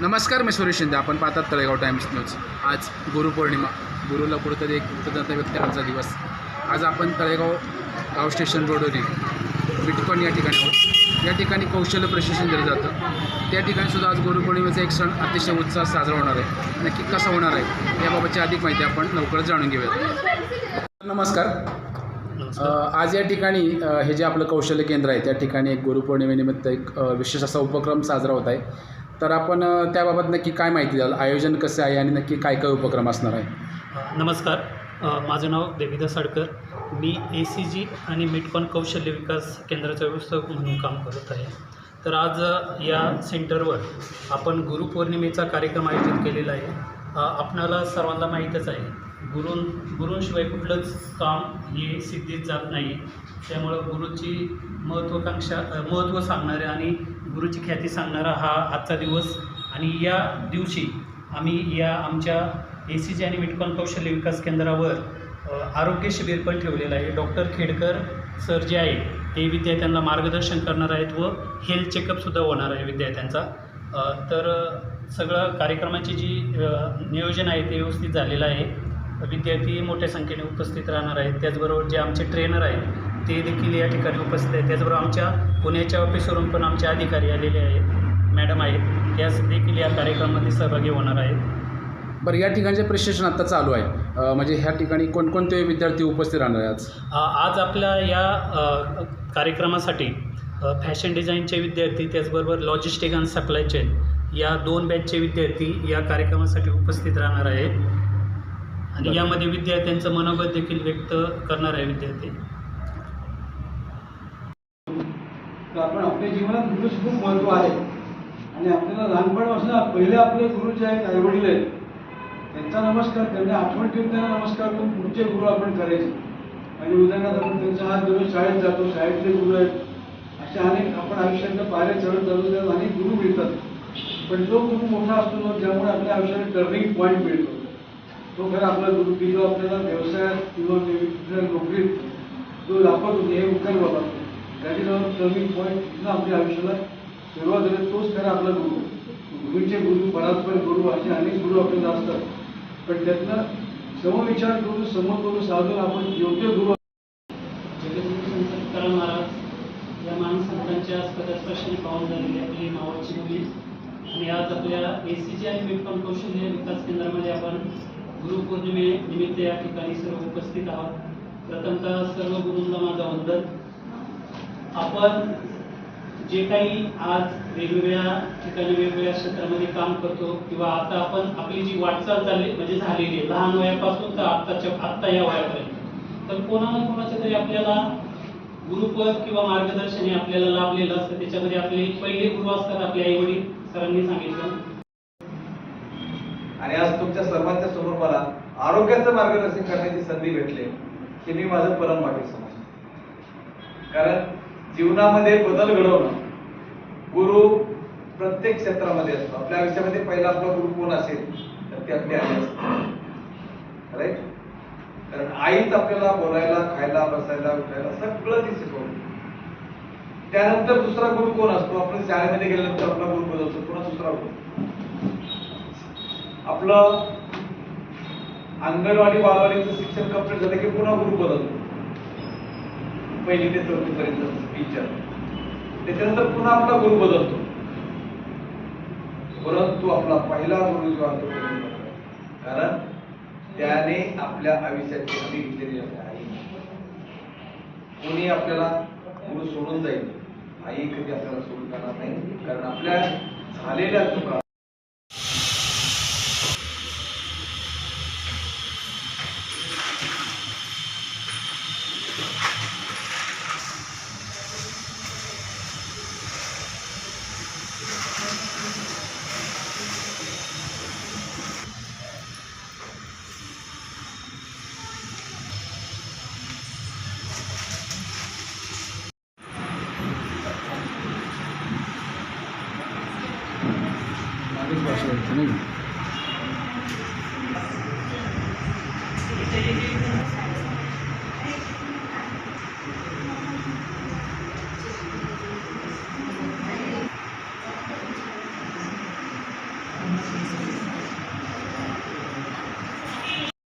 नमस्कार मी सुरेश शिंदे. आपण पाहतात तळेगाव टाइम्स न्यूज. आज गुरुपौर्णिमा. गुरुला कुठंतरी एक कृतज्ञता व्यक्त करण्याचा दिवस. आज आपण तळेगाव गाव स्टेशन रोडवरील बिटकॉन या ठिकाणी आहोत. या ठिकाणी कौशल्य प्रशिक्षण दिलं जातं. त्या ठिकाणी सुद्धा आज गुरुपौर्णिमेचा एक सण अतिशय उत्साह साजरा होणार आहे. नक्की कसा होणार आहे? याबाबतची अधिक माहिती आपण लवकरच जाणून घेऊयात. नमस्कार. आज या ठिकाणी हे जे आपलं कौशल्य केंद्र आहे त्या ठिकाणी एक गुरुपौर्णिमेनिमित्त एक विशेष असा उपक्रम साजरा होत आहे. तर आपण त्याबाबत नक्की काय माहिती द्याल? आयोजन कसं आहे आणि नक्की काय काय उपक्रम असणार आहे? नमस्कार. माझं नाव देविदा साडकर. मी ए सी जी आणि मिटकॉन कौशल्य विकास केंद्राचा व्यवस्थापक म्हणून काम करत आहे. तर आज या सेंटरवर आपण गुरुपौर्णिमेचा कार्यक्रम आयोजित केलेला आहे. आपणाला सर्वांना माहीतच आहे गुरुं गुरूंशिवाय कुठलंच काम हे सिद्धीत जात नाही. त्यामुळं गुरुची महत्त्वाकांक्षा महत्त्व सांगणारे आणि गुरुची ख्याती सांगणारा हा आजचा दिवस. आणि या दिवशी आम्ही या आमच्या ए सी जी आणि मिटकॉन कौशल्य विकास केंद्रावर आरोग्य शिबिर पण ठेवलेलं आहे. डॉक्टर खेडकर सर जे आहे ते विद्यार्थ्यांना मार्गदर्शन करणार आहेत व हेल्थ चेकअपसुद्धा होणार आहे विद्यार्थ्यांचा. तर सगळं कार्यक्रमाची जी नियोजन आहे ते व्यवस्थित झालेलं आहे. विद्यार्थी मोठ्या संख्येने उपस्थित राहणार आहेत. त्याचबरोबर जे आमचे ट्रेनर आहेत ते देखील या ठिकाणी उपस्थित आहेत. त्याचबरोबर आमच्या पुण्याच्या ऑफिसवरून पण आमचे अधिकारी आलेले आहेत. मॅडम आहेत. त्यास देखील या कार्यक्रमामध्ये सहभागी होणार आहेत. बरं या ठिकाणचे प्रशिक्षण आता चालू आहे. म्हणजे ह्या ठिकाणी कोणकोणते विद्यार्थी उपस्थित राहणार आहे आज? आपल्या या कार्यक्रमासाठी फॅशन डिझाईनचे विद्यार्थी त्याचबरोबर लॉजिस्टिक आणि सप्लाय चेन या दोन बॅचचे विद्यार्थी या कार्यक्रमासाठी उपस्थित राहणार आहेत. आणि यामध्ये विद्यार्थ्यांचं मनोगत देखील व्यक्त करणार आहे विद्यार्थी. तर आपण आपल्या जीवनात गुरुचं खूप महत्त्व आहे. आणि आपल्याला लहानपणापासून पहिले आपले गुरु जे आहेत आईवडील आहेत. त्यांचा नमस्कार त्यांना आठवण ठेवून त्यांना नमस्कार करून पुढचे गुरु आपण करायचे. आणि उदाहरणार्थ आपण त्यांचा हात धरून शाळेत जातो शाळेतले गुरु आहेत. अशा अनेक आपण आयुष्याच्या पायऱ्या चढत जातो त्याला अनेक गुरु मिळतात. पण जो गुरु मोठा असतो तो ज्यामुळे आपल्या आयुष्यात टर्निंग पॉईंट मिळतो. तो खरा आपला गुरु की जो आपल्याला व्यवसायात किंवा नोकरीत जो दाखवतो की हे उचल बाबा. त्याची जवळ टर्निंग पॉईंट आपल्या आयुष्याला सुरुवात झाली तोच खरा आपला गुरु. गुरुचे गुरु परात्पर गुरु असे अनेक गुरु आपल्याला असतात. पण त्यातनं समविचार करून समतोल साधून आपण योग्य गुरु जगद्गुरु महाराज या महान संतांच्या पदस्पर्शाने पावन झालेली आपली मावळची मुली. आणि आज आपल्या ए सी जी आणि मिटकॉन कौशल्य विकास केंद्रामध्ये आपण गुरुपौर्णिमे निमित्त या ठिकाणी सर्व उपस्थित आहोत. प्रथमतः सर्व गुरूंना माझा वंदन. आपण जे काही आज वेगवेगळ्या ठिकाणी वेगवेगळ्या क्षेत्रामध्ये काम करतो किंवा आता आपण आपली जी वाटचाल चालली म्हणजे झालेली आहे लहान वयापासून तर आत्ताच्या आत्ता या वयापर्यंत. तर कोणा ना कोणाचं तरी आपल्याला गुरुपद किंवा मार्गदर्शन हे आपल्याला लाभलेलं असतं. त्याच्यामध्ये आपले पहिले गुरु असतात आपले आई वडील सरांनी सांगितलं. आणि आज तुमच्या सर्वांच्या समोर मला आरोग्याचं मार्गदर्शन करण्याची संधी भेटली हे मी माझं परम वाटेल समजतो. कारण जीवनामध्ये बदल घडवणं. गुरु प्रत्येक क्षेत्रामध्ये असतो. आपल्या आयुष्यामध्ये पहिला आपला गुरु कोण असेल तर ते आपली आई असते राईट कारण आईच आपल्याला बोलायला खायला बसायला उठायला सगळं ती शिकवते. त्यानंतर दुसरा गुरु कोण असतो? आपण शाळेमध्ये गेल्यानंतर आपला गुरु बदलतो पुन्हा दुसरा गुरु? आपलं अंगणवाडी बालवाडीचं शिक्षण कंप्लीट झालं की पुन्हा गुरु बदलतो पहिली ते चौथी पर्यंत टीचर त्याच्यानंतर पुन्हा आपला गुरु बदलतो. परंतु आपला पहिला गुरु जो असतो तो कारण त्याने आपल्या आयुष्याची हमी घेतलेली आई कोणी आपल्याला गुरु सोडून जाईल? आई कधी आपल्याला सोडून जाणार नाही? कारण आपल्या झालेल्या चुका 就是挺那。